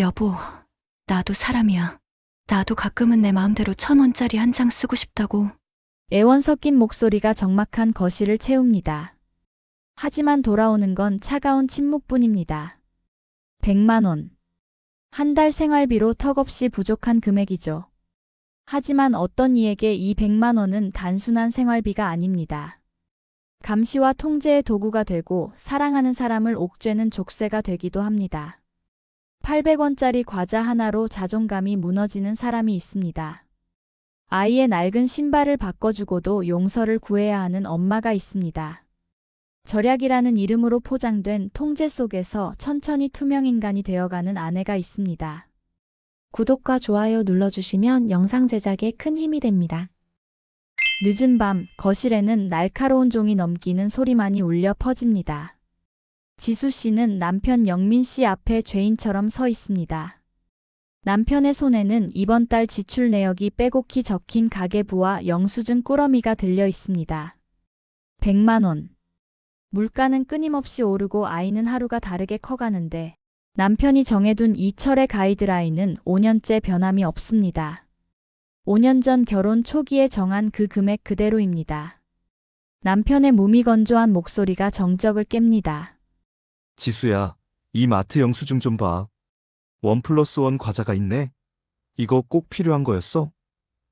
여보, 나도 사람이야. 나도 가끔은 내 마음대로 천 원짜리 한 장 쓰고 싶다고. 애원 섞인 목소리가 적막한 거실을 채웁니다. 하지만 돌아오는 건 차가운 침묵뿐입니다. 100만 원. 한 달 생활비로 턱없이 부족한 금액이죠. 하지만 어떤 이에게 이 100만 원은 단순한 생활비가 아닙니다. 감시와 통제의 도구가 되고 사랑하는 사람을 옥죄는 족쇄가 되기도 합니다. 800원짜리 과자 하나로 자존감이 무너지는 사람이 있습니다. 아이의 낡은 신발을 바꿔주고도 용서를 구해야 하는 엄마가 있습니다. 절약이라는 이름으로 포장된 통제 속에서 천천히 투명인간이 되어가는 아내가 있습니다. 구독과 좋아요 눌러주시면 영상 제작에 큰 힘이 됩니다. 늦은 밤 거실에는 날카로운 종이 넘기는 소리만이 울려 퍼집니다. 지수 씨는 남편 영민 씨 앞에 죄인처럼 서 있습니다. 남편의 손에는 이번 달 지출 내역이 빼곡히 적힌 가계부와 영수증 꾸러미가 들려 있습니다. 100만 원. 물가는 끊임없이 오르고 아이는 하루가 다르게 커가는데 남편이 정해둔 이철의 가이드라인은 5년째 변함이 없습니다. 5년 전 결혼 초기에 정한 그 금액 그대로입니다. 남편의 무미건조한 목소리가 정적을 깹니다. 지수야, 이 마트 영수증 좀 봐. 원 플러스 원 과자가 있네. 이거 꼭 필요한 거였어?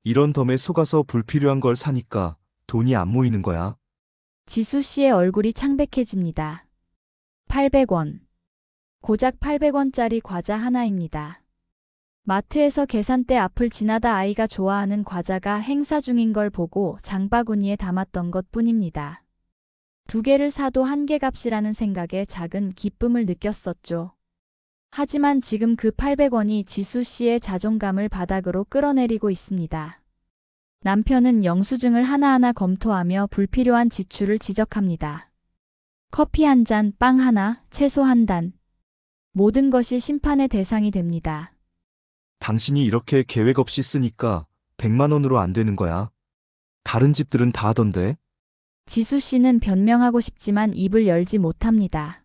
이런 덤에 속아서 불필요한 걸 사니까 돈이 안 모이는 거야. 지수 씨의 얼굴이 창백해집니다. 800원. 고작 800원짜리 과자 하나입니다. 마트에서 계산대 앞을 지나다 아이가 좋아하는 과자가 행사 중인 걸 보고 장바구니에 담았던 것 뿐입니다. 두 개를 사도 한 개 값이라는 생각에 작은 기쁨을 느꼈었죠. 하지만 지금 그 800원이 지수 씨의 자존감을 바닥으로 끌어내리고 있습니다. 남편은 영수증을 하나하나 검토하며 불필요한 지출을 지적합니다. 커피 한 잔, 빵 하나, 채소 한 단. 모든 것이 심판의 대상이 됩니다. 당신이 이렇게 계획 없이 쓰니까 100만 원으로 안 되는 거야. 다른 집들은 다 하던데. 지수 씨는 변명하고 싶지만 입을 열지 못합니다.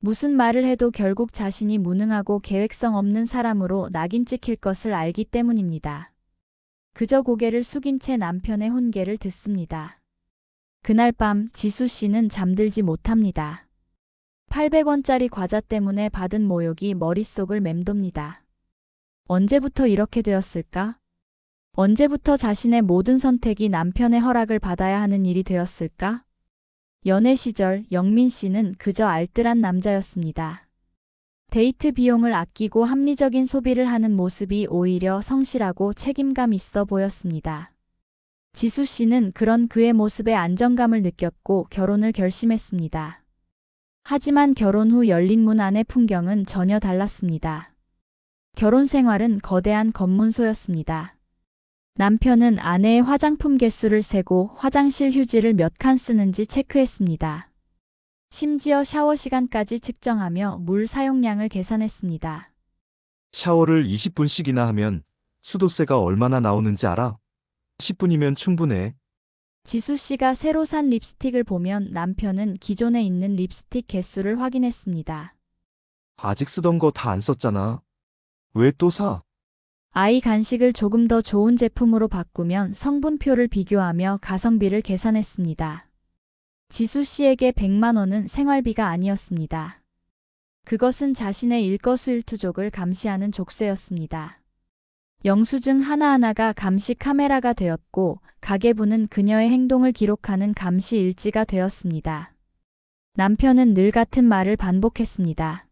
무슨 말을 해도 결국 자신이 무능하고 계획성 없는 사람으로 낙인 찍힐 것을 알기 때문입니다. 그저 고개를 숙인 채 남편의 혼계를 듣습니다. 그날 밤 지수 씨는 잠들지 못합니다. 800원짜리 과자 때문에 받은 모욕이 머릿속을 맴돕니다. 언제부터 이렇게 되었을까? 언제부터 자신의 모든 선택이 남편의 허락을 받아야 하는 일이 되었을까? 연애 시절 영민 씨는 그저 알뜰한 남자였습니다. 데이트 비용을 아끼고 합리적인 소비를 하는 모습이 오히려 성실하고 책임감 있어 보였습니다. 지수 씨는 그런 그의 모습에 안정감을 느꼈고 결혼을 결심했습니다. 하지만 결혼 후 열린 문 안의 풍경은 전혀 달랐습니다. 결혼 생활은 거대한 검문소였습니다. 남편은 아내의 화장품 개수를 세고 화장실 휴지를 몇 칸 쓰는지 체크했습니다. 심지어 샤워 시간까지 측정하며 물 사용량을 계산했습니다. 샤워를 20분씩이나 하면 수도세가 얼마나 나오는지 알아? 10분이면 충분해. 지수 씨가 새로 산 립스틱을 보면 남편은 기존에 있는 립스틱 개수를 확인했습니다. 아직 쓰던 거 다 안 썼잖아. 왜 또 사? 아이 간식을 조금 더 좋은 제품으로 바꾸면 성분표를 비교하며 가성비를 계산했습니다. 지수 씨에게 100만 원은 생활비가 아니었습니다. 그것은 자신의 일거수일투족을 감시하는 족쇄였습니다. 영수증 하나하나가 감시 카메라가 되었고 가계부는 그녀의 행동을 기록하는 감시 일지가 되었습니다. 남편은 늘 같은 말을 반복했습니다.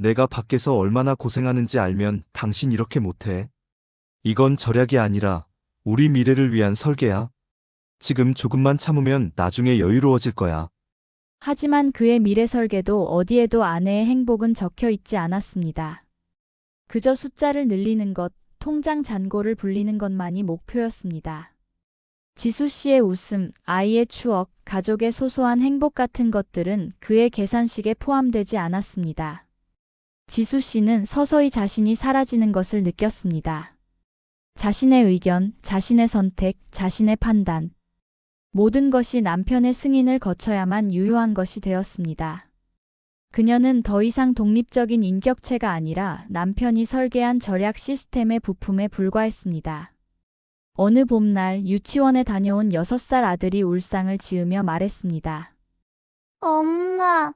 내가 밖에서 얼마나 고생하는지 알면 당신 이렇게 못해. 이건 절약이 아니라 우리 미래를 위한 설계야. 지금 조금만 참으면 나중에 여유로워질 거야. 하지만 그의 미래 설계도 어디에도 아내의 행복은 적혀 있지 않았습니다. 그저 숫자를 늘리는 것, 통장 잔고를 불리는 것만이 목표였습니다. 지수 씨의 웃음, 아이의 추억, 가족의 소소한 행복 같은 것들은 그의 계산식에 포함되지 않았습니다. 지수 씨는 서서히 자신이 사라지는 것을 느꼈습니다. 자신의 의견, 자신의 선택, 자신의 판단. 모든 것이 남편의 승인을 거쳐야만 유효한 것이 되었습니다. 그녀는 더 이상 독립적인 인격체가 아니라 남편이 설계한 절약 시스템의 부품에 불과했습니다. 어느 봄날 유치원에 다녀온 6살 아들이 울상을 지으며 말했습니다. 엄마,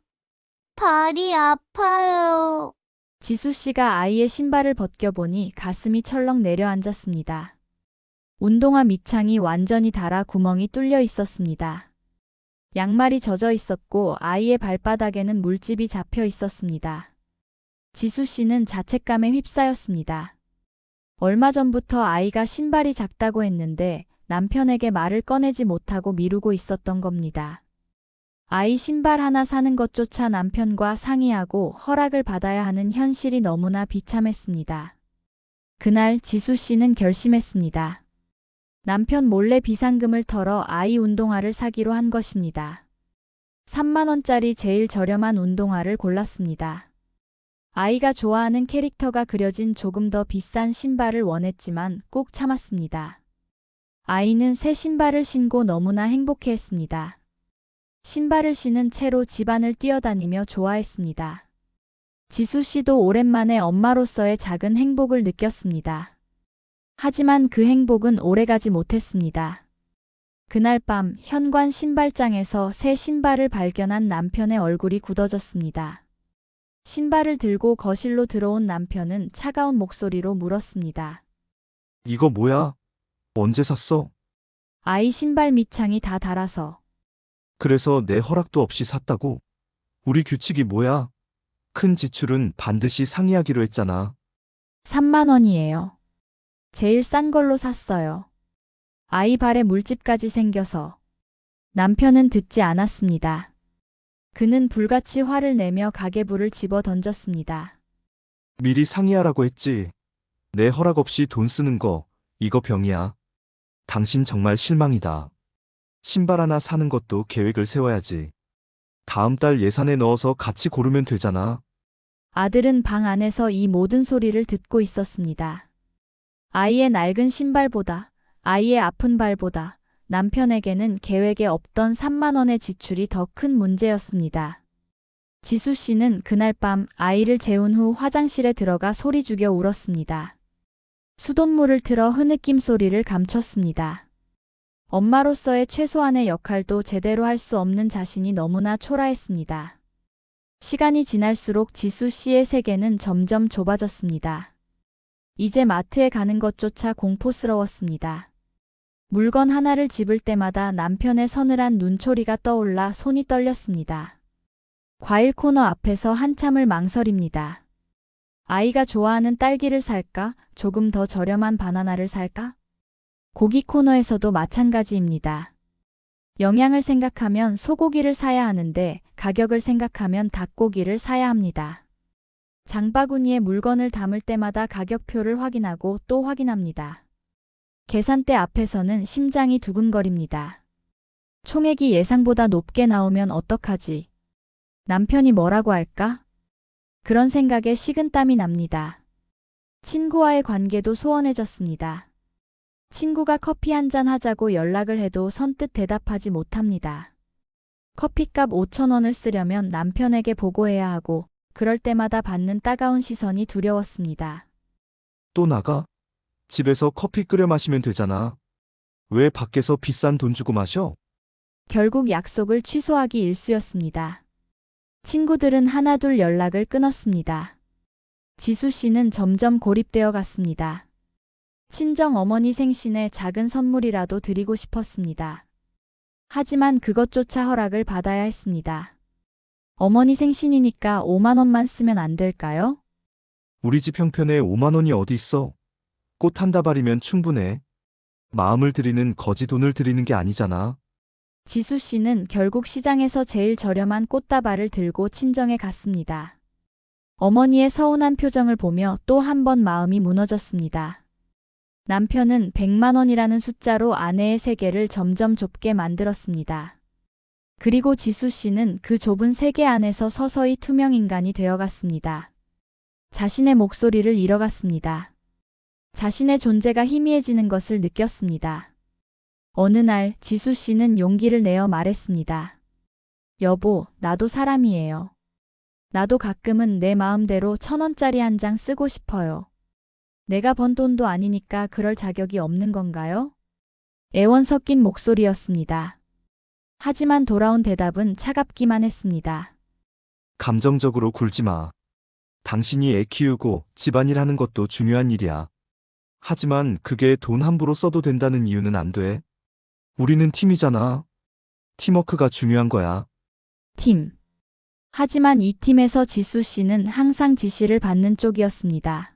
발이 아파요. 지수 씨가 아이의 신발을 벗겨보니 가슴이 철렁 내려앉았습니다. 운동화 밑창이 완전히 닳아 구멍이 뚫려 있었습니다. 양말이 젖어 있었고 아이의 발바닥에는 물집이 잡혀 있었습니다. 지수 씨는 자책감에 휩싸였습니다. 얼마 전부터 아이가 신발이 작다고 했는데 남편에게 말을 꺼내지 못하고 미루고 있었던 겁니다. 아이 신발 하나 사는 것조차 남편과 상의하고 허락을 받아야 하는 현실이 너무나 비참했습니다. 그날 지수 씨는 결심했습니다. 남편 몰래 비상금을 털어 아이 운동화를 사기로 한 것입니다. 3만원짜리 제일 저렴한 운동화를 골랐습니다. 아이가 좋아하는 캐릭터가 그려진 조금 더 비싼 신발을 원했지만 꾹 참았습니다. 아이는 새 신발을 신고 너무나 행복해 했습니다. 신발을 신은 채로 집안을 뛰어다니며 좋아했습니다. 지수 씨도 오랜만에 엄마로서의 작은 행복을 느꼈습니다. 하지만 그 행복은 오래가지 못했습니다. 그날 밤 현관 신발장에서 새 신발을 발견한 남편의 얼굴이 굳어졌습니다. 신발을 들고 거실로 들어온 남편은 차가운 목소리로 물었습니다. 이거 뭐야? 언제 샀어? 아이 신발 밑창이 다 닳아서 그래서 내 허락도 없이 샀다고? 우리 규칙이 뭐야? 큰 지출은 반드시 상의하기로 했잖아. 3만 원이에요. 제일 싼 걸로 샀어요. 아이 발에 물집까지 생겨서. 남편은 듣지 않았습니다. 그는 불같이 화를 내며 가계부를 집어 던졌습니다. 미리 상의하라고 했지. 내 허락 없이 돈 쓰는 거, 이거 병이야. 당신 정말 실망이다. 신발 하나 사는 것도 계획을 세워야지. 다음 달 예산에 넣어서 같이 고르면 되잖아. 아들은 방 안에서 이 모든 소리를 듣고 있었습니다. 아이의 낡은 신발보다, 아이의 아픈 발보다 남편에게는 계획에 없던 3만 원의 지출이 더 큰 문제였습니다. 지수 씨는 그날 밤 아이를 재운 후 화장실에 들어가 소리 죽여 울었습니다. 수돗물을 틀어 흐느낌 소리를 감췄습니다. 엄마로서의 최소한의 역할도 제대로 할 수 없는 자신이 너무나 초라했습니다. 시간이 지날수록 지수 씨의 세계는 점점 좁아졌습니다. 이제 마트에 가는 것조차 공포스러웠습니다. 물건 하나를 집을 때마다 남편의 서늘한 눈초리가 떠올라 손이 떨렸습니다. 과일 코너 앞에서 한참을 망설입니다. 아이가 좋아하는 딸기를 살까? 조금 더 저렴한 바나나를 살까? 고기 코너에서도 마찬가지입니다. 영양을 생각하면 소고기를 사야 하는데 가격을 생각하면 닭고기를 사야 합니다. 장바구니에 물건을 담을 때마다 가격표를 확인하고 또 확인합니다. 계산대 앞에서는 심장이 두근거립니다. 총액이 예상보다 높게 나오면 어떡하지? 남편이 뭐라고 할까? 그런 생각에 식은땀이 납니다. 친구와의 관계도 소원해졌습니다. 친구가 커피 한 잔 하자고 연락을 해도 선뜻 대답하지 못합니다. 커피값 5천원을 쓰려면 남편에게 보고해야 하고 그럴 때마다 받는 따가운 시선이 두려웠습니다. 또 나가? 집에서 커피 끓여 마시면 되잖아. 왜 밖에서 비싼 돈 주고 마셔? 결국 약속을 취소하기 일쑤였습니다. 친구들은 하나둘 연락을 끊었습니다. 지수 씨는 점점 고립되어 갔습니다. 친정 어머니 생신에 작은 선물이라도 드리고 싶었습니다. 하지만 그것조차 허락을 받아야 했습니다. 어머니 생신이니까 5만 원만 쓰면 안 될까요? 우리 집 형편에 5만 원이 어디 있어? 꽃 한 다발이면 충분해. 마음을 드리는 거지 돈을 드리는 게 아니잖아. 지수 씨는 결국 시장에서 제일 저렴한 꽃다발을 들고 친정에 갔습니다. 어머니의 서운한 표정을 보며 또 한 번 마음이 무너졌습니다. 남편은 100만 원이라는 숫자로 아내의 세계를 점점 좁게 만들었습니다. 그리고 지수 씨는 그 좁은 세계 안에서 서서히 투명 인간이 되어갔습니다. 자신의 목소리를 잃어갔습니다. 자신의 존재가 희미해지는 것을 느꼈습니다. 어느 날 지수 씨는 용기를 내어 말했습니다. 여보, 나도 사람이에요. 나도 가끔은 내 마음대로 천 원짜리 한 장 쓰고 싶어요. 내가 번 돈도 아니니까 그럴 자격이 없는 건가요? 애원 섞인 목소리였습니다. 하지만 돌아온 대답은 차갑기만 했습니다. 감정적으로 굴지 마. 당신이 애 키우고 집안일 하는 것도 중요한 일이야. 하지만 그게 돈 함부로 써도 된다는 이유는 안 돼. 우리는 팀이잖아. 팀워크가 중요한 거야. 팀. 하지만 이 팀에서 지수 씨는 항상 지시를 받는 쪽이었습니다.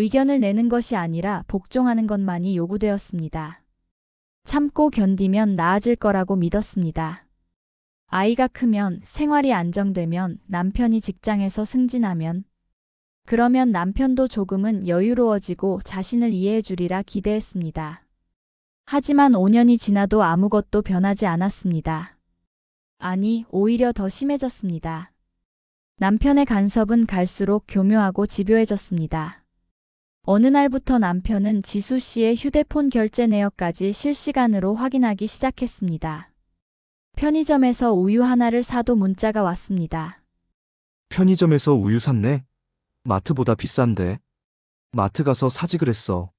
의견을 내는 것이 아니라 복종하는 것만이 요구되었습니다. 참고 견디면 나아질 거라고 믿었습니다. 아이가 크면 생활이 안정되면 남편이 직장에서 승진하면 그러면 남편도 조금은 여유로워지고 자신을 이해해 주리라 기대했습니다. 하지만 5년이 지나도 아무것도 변하지 않았습니다. 아니, 오히려 더 심해졌습니다. 남편의 간섭은 갈수록 교묘하고 집요해졌습니다. 어느 날부터 남편은 지수 씨의 휴대폰 결제 내역까지 실시간으로 확인하기 시작했습니다. 편의점에서 우유 하나를 사도 문자가 왔습니다. 편의점에서 우유 샀네? 마트보다 비싼데. 마트 가서 사지 그랬어.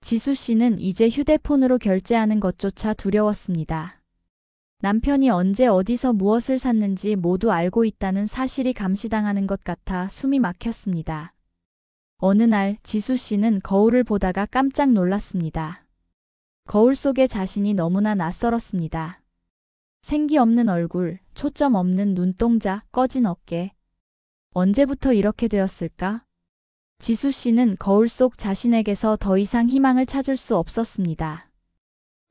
지수 씨는 이제 휴대폰으로 결제하는 것조차 두려웠습니다. 남편이 언제 어디서 무엇을 샀는지 모두 알고 있다는 사실이 감시당하는 것 같아 숨이 막혔습니다. 어느 날 지수 씨는 거울을 보다가 깜짝 놀랐습니다. 거울 속의 자신이 너무나 낯설었습니다. 생기 없는 얼굴, 초점 없는 눈동자, 꺼진 어깨. 언제부터 이렇게 되었을까? 지수 씨는 거울 속 자신에게서 더 이상 희망을 찾을 수 없었습니다.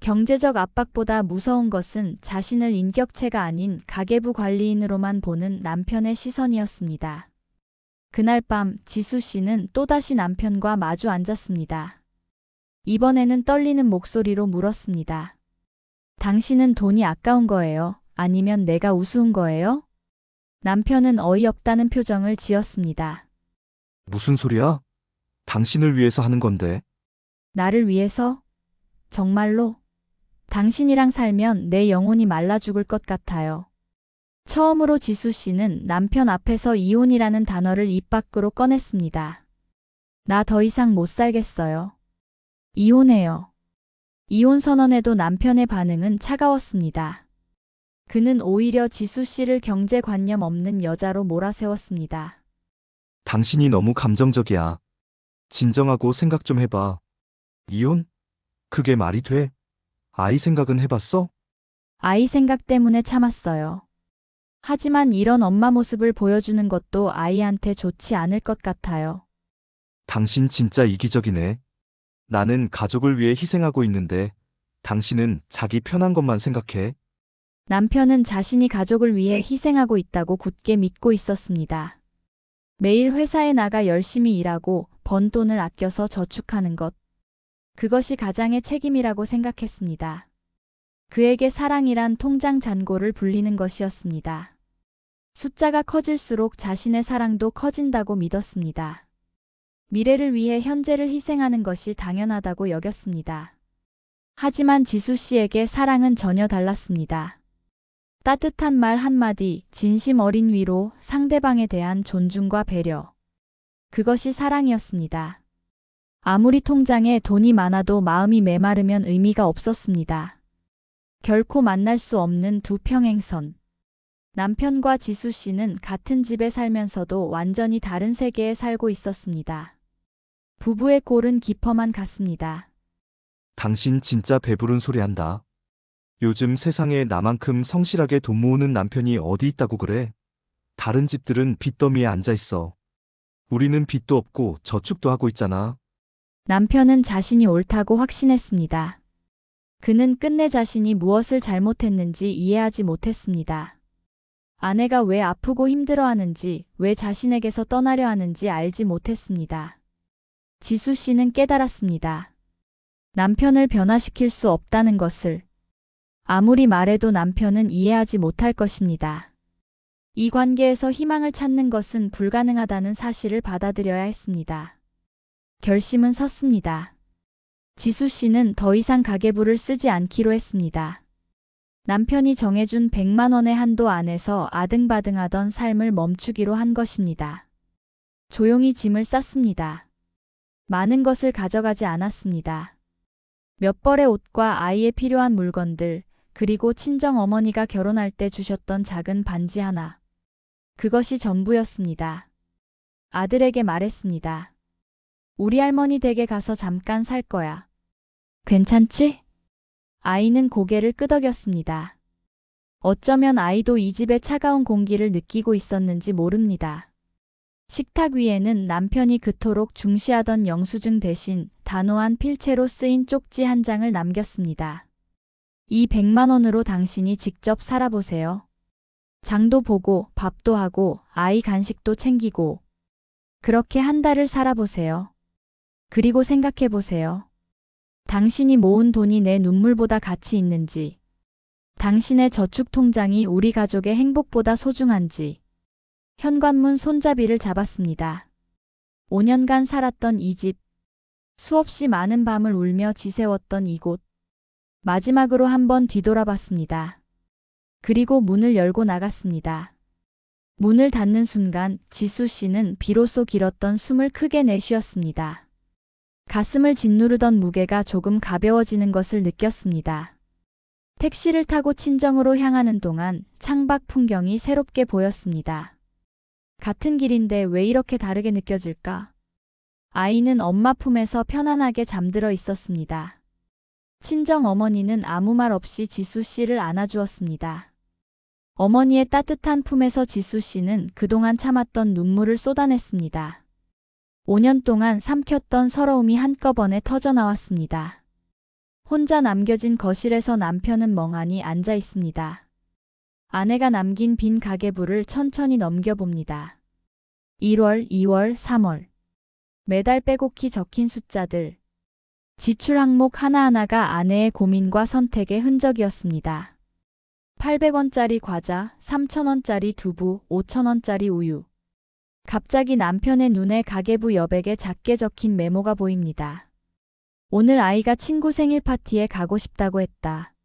경제적 압박보다 무서운 것은 자신을 인격체가 아닌 가계부 관리인으로만 보는 남편의 시선이었습니다. 그날 밤 지수 씨는 또다시 남편과 마주 앉았습니다. 이번에는 떨리는 목소리로 물었습니다. 당신은 돈이 아까운 거예요? 아니면 내가 우스운 거예요? 남편은 어이없다는 표정을 지었습니다. 무슨 소리야? 당신을 위해서 하는 건데. 나를 위해서? 정말로? 당신이랑 살면 내 영혼이 말라 죽을 것 같아요. 처음으로 지수 씨는 남편 앞에서 이혼이라는 단어를 입 밖으로 꺼냈습니다. 나 더 이상 못 살겠어요. 이혼해요. 이혼 선언에도 남편의 반응은 차가웠습니다. 그는 오히려 지수 씨를 경제관념 없는 여자로 몰아세웠습니다. 당신이 너무 감정적이야. 진정하고 생각 좀 해봐. 이혼? 그게 말이 돼? 아이 생각은 해봤어? 아이 생각 때문에 참았어요. 하지만 이런 엄마 모습을 보여주는 것도 아이한테 좋지 않을 것 같아요. 당신 진짜 이기적이네. 나는 가족을 위해 희생하고 있는데, 당신은 자기 편한 것만 생각해. 남편은 자신이 가족을 위해 희생하고 있다고 굳게 믿고 있었습니다. 매일 회사에 나가 열심히 일하고 번 돈을 아껴서 저축하는 것. 그것이 가장의 책임이라고 생각했습니다. 그에게 사랑이란 통장 잔고를 불리는 것이었습니다. 숫자가 커질수록 자신의 사랑도 커진다고 믿었습니다. 미래를 위해 현재를 희생하는 것이 당연하다고 여겼습니다. 하지만 지수 씨에게 사랑은 전혀 달랐습니다. 따뜻한 말 한마디, 진심 어린 위로, 상대방에 대한 존중과 배려. 그것이 사랑이었습니다. 아무리 통장에 돈이 많아도 마음이 메마르면 의미가 없었습니다. 결코 만날 수 없는 두 평행선. 남편과 지수 씨는 같은 집에 살면서도 완전히 다른 세계에 살고 있었습니다. 부부의 꼴은 깊어만 갔습니다. 당신 진짜 배부른 소리 한다. 요즘 세상에 나만큼 성실하게 돈 모으는 남편이 어디 있다고 그래? 다른 집들은 빚더미에 앉아 있어. 우리는 빚도 없고 저축도 하고 있잖아. 남편은 자신이 옳다고 확신했습니다. 그는 끝내 자신이 무엇을 잘못했는지 이해하지 못했습니다. 아내가 왜 아프고 힘들어하는지, 왜 자신에게서 떠나려 하는지 알지 못했습니다. 지수 씨는 깨달았습니다. 남편을 변화시킬 수 없다는 것을. 아무리 말해도 남편은 이해하지 못할 것입니다. 이 관계에서 희망을 찾는 것은 불가능하다는 사실을 받아들여야 했습니다. 결심은 섰습니다. 지수 씨는 더 이상 가계부를 쓰지 않기로 했습니다. 남편이 정해준 100만 원의 한도 안에서 아등바등하던 삶을 멈추기로 한 것입니다. 조용히 짐을 쌌습니다. 많은 것을 가져가지 않았습니다. 몇 벌의 옷과 아이에 필요한 물건들, 그리고 친정 어머니가 결혼할 때 주셨던 작은 반지 하나. 그것이 전부였습니다. 아들에게 말했습니다. 우리 할머니 댁에 가서 잠깐 살 거야. 괜찮지? 아이는 고개를 끄덕였습니다. 어쩌면 아이도 이 집의 차가운 공기를 느끼고 있었는지 모릅니다. 식탁 위에는 남편이 그토록 중시하던 영수증 대신 단호한 필체로 쓰인 쪽지 한 장을 남겼습니다. 이 100만 원으로 당신이 직접 살아보세요. 장도 보고 밥도 하고 아이 간식도 챙기고 그렇게 한 달을 살아보세요. 그리고 생각해 보세요. 당신이 모은 돈이 내 눈물보다 가치 있는지, 당신의 저축 통장이 우리 가족의 행복보다 소중한지, 현관문 손잡이를 잡았습니다. 5년간 살았던 이 집, 수없이 많은 밤을 울며 지새웠던 이곳, 마지막으로 한번 뒤돌아봤습니다. 그리고 문을 열고 나갔습니다. 문을 닫는 순간 지수 씨는 비로소 길었던 숨을 크게 내쉬었습니다. 가슴을 짓누르던 무게가 조금 가벼워지는 것을 느꼈습니다. 택시를 타고 친정으로 향하는 동안 창밖 풍경이 새롭게 보였습니다. 같은 길인데 왜 이렇게 다르게 느껴질까? 아이는 엄마 품에서 편안하게 잠들어 있었습니다. 친정 어머니는 아무 말 없이 지수 씨를 안아주었습니다. 어머니의 따뜻한 품에서 지수 씨는 그동안 참았던 눈물을 쏟아냈습니다. 5년 동안 삼켰던 서러움이 한꺼번에 터져나왔습니다. 혼자 남겨진 거실에서 남편은 멍하니 앉아 있습니다. 아내가 남긴 빈 가계부를 천천히 넘겨봅니다. 1월, 2월, 3월. 매달 빼곡히 적힌 숫자들. 지출 항목 하나하나가 아내의 고민과 선택의 흔적이었습니다. 800원짜리 과자, 3,000원짜리 두부, 5,000원짜리 우유. 갑자기 남편의 눈에 가계부 여백에 작게 적힌 메모가 보입니다. 오늘 아이가 친구 생일 파티에 가고 싶다고 했다.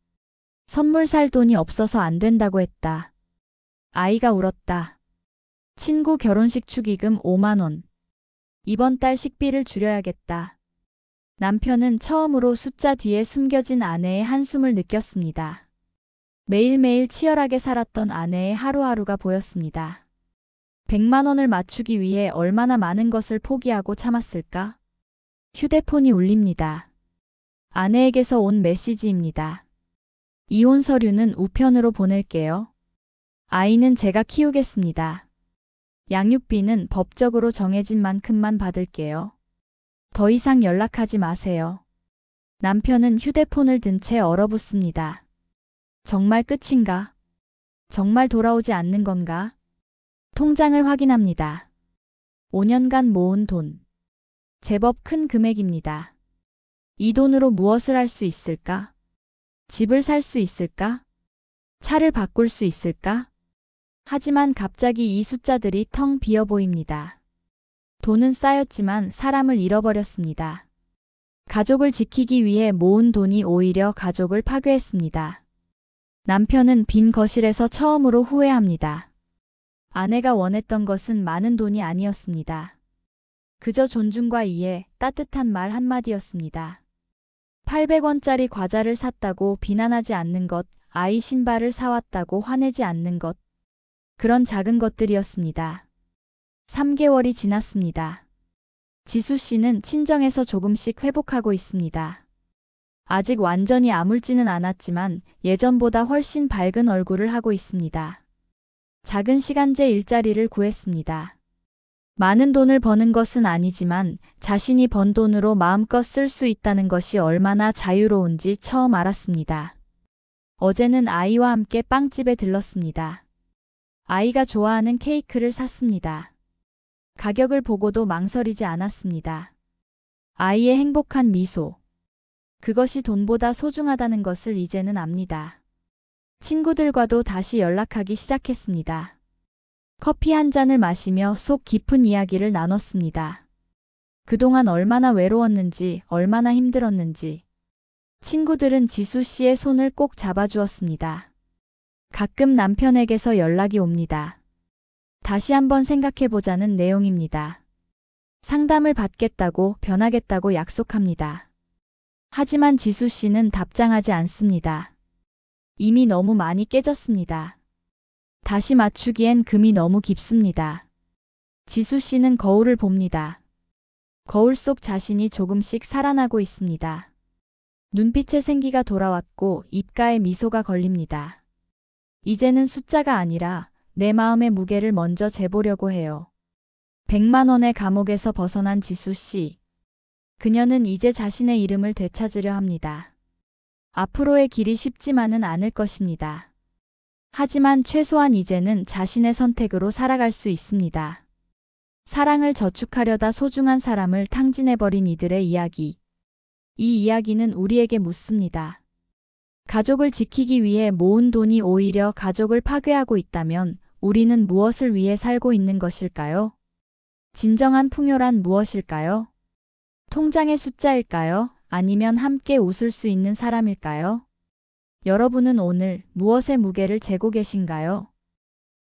선물 살 돈이 없어서 안 된다고 했다. 아이가 울었다. 친구 결혼식 축의금 5만원. 이번 달 식비를 줄여야겠다. 남편은 처음으로 숫자 뒤에 숨겨진 아내의 한숨을 느꼈습니다. 매일매일 치열하게 살았던 아내의 하루하루가 보였습니다. 100만 원을 맞추기 위해 얼마나 많은 것을 포기하고 참았을까? 휴대폰이 울립니다. 아내에게서 온 메시지입니다. 이혼 서류는 우편으로 보낼게요. 아이는 제가 키우겠습니다. 양육비는 법적으로 정해진 만큼만 받을게요. 더 이상 연락하지 마세요. 남편은 휴대폰을 든 채 얼어붙습니다. 정말 끝인가? 정말 돌아오지 않는 건가? 통장을 확인합니다. 5년간 모은 돈. 제법 큰 금액입니다. 이 돈으로 무엇을 할 수 있을까? 집을 살 수 있을까? 차를 바꿀 수 있을까? 하지만 갑자기 이 숫자들이 텅 비어 보입니다. 돈은 쌓였지만 사람을 잃어버렸습니다. 가족을 지키기 위해 모은 돈이 오히려 가족을 파괴했습니다. 남편은 빈 거실에서 처음으로 후회합니다. 아내가 원했던 것은 많은 돈이 아니었습니다. 그저 존중과 이해, 따뜻한 말 한마디였습니다. 800원짜리 과자를 샀다고 비난하지 않는 것, 아이 신발을 사왔다고 화내지 않는 것. 그런 작은 것들이었습니다. 3개월이 지났습니다. 지수 씨는 친정에서 조금씩 회복하고 있습니다. 아직 완전히 아물지는 않았지만 예전보다 훨씬 밝은 얼굴을 하고 있습니다. 작은 시간제 일자리를 구했습니다. 많은 돈을 버는 것은 아니지만 자신이 번 돈으로 마음껏 쓸 수 있다는 것이 얼마나 자유로운지 처음 알았습니다. 어제는 아이와 함께 빵집에 들렀습니다. 아이가 좋아하는 케이크를 샀습니다. 가격을 보고도 망설이지 않았습니다. 아이의 행복한 미소. 그것이 돈보다 소중하다는 것을 이제는 압니다. 친구들과도 다시 연락하기 시작했습니다. 커피 한 잔을 마시며 속 깊은 이야기를 나눴습니다. 그동안 얼마나 외로웠는지, 얼마나 힘들었는지. 친구들은 지수 씨의 손을 꼭 잡아주었습니다. 가끔 남편에게서 연락이 옵니다. 다시 한번 생각해보자는 내용입니다. 상담을 받겠다고 변하겠다고 약속합니다. 하지만 지수 씨는 답장하지 않습니다. 이미 너무 많이 깨졌습니다. 다시 맞추기엔 금이 너무 깊습니다. 지수 씨는 거울을 봅니다. 거울 속 자신이 조금씩 살아나고 있습니다. 눈빛에 생기가 돌아왔고 입가에 미소가 걸립니다. 이제는 숫자가 아니라 내 마음의 무게를 먼저 재보려고 해요. 100만 원의 감옥에서 벗어난 지수 씨. 그녀는 이제 자신의 이름을 되찾으려 합니다. 앞으로의 길이 쉽지만은 않을 것입니다. 하지만 최소한 이제는 자신의 선택으로 살아갈 수 있습니다. 사랑을 저축하려다 소중한 사람을 탕진해버린 이들의 이야기. 이 이야기는 우리에게 묻습니다. 가족을 지키기 위해 모은 돈이 오히려 가족을 파괴하고 있다면 우리는 무엇을 위해 살고 있는 것일까요? 진정한 풍요란 무엇일까요? 통장의 숫자일까요? 아니면 함께 웃을 수 있는 사람일까요? 여러분은 오늘 무엇의 무게를 재고 계신가요?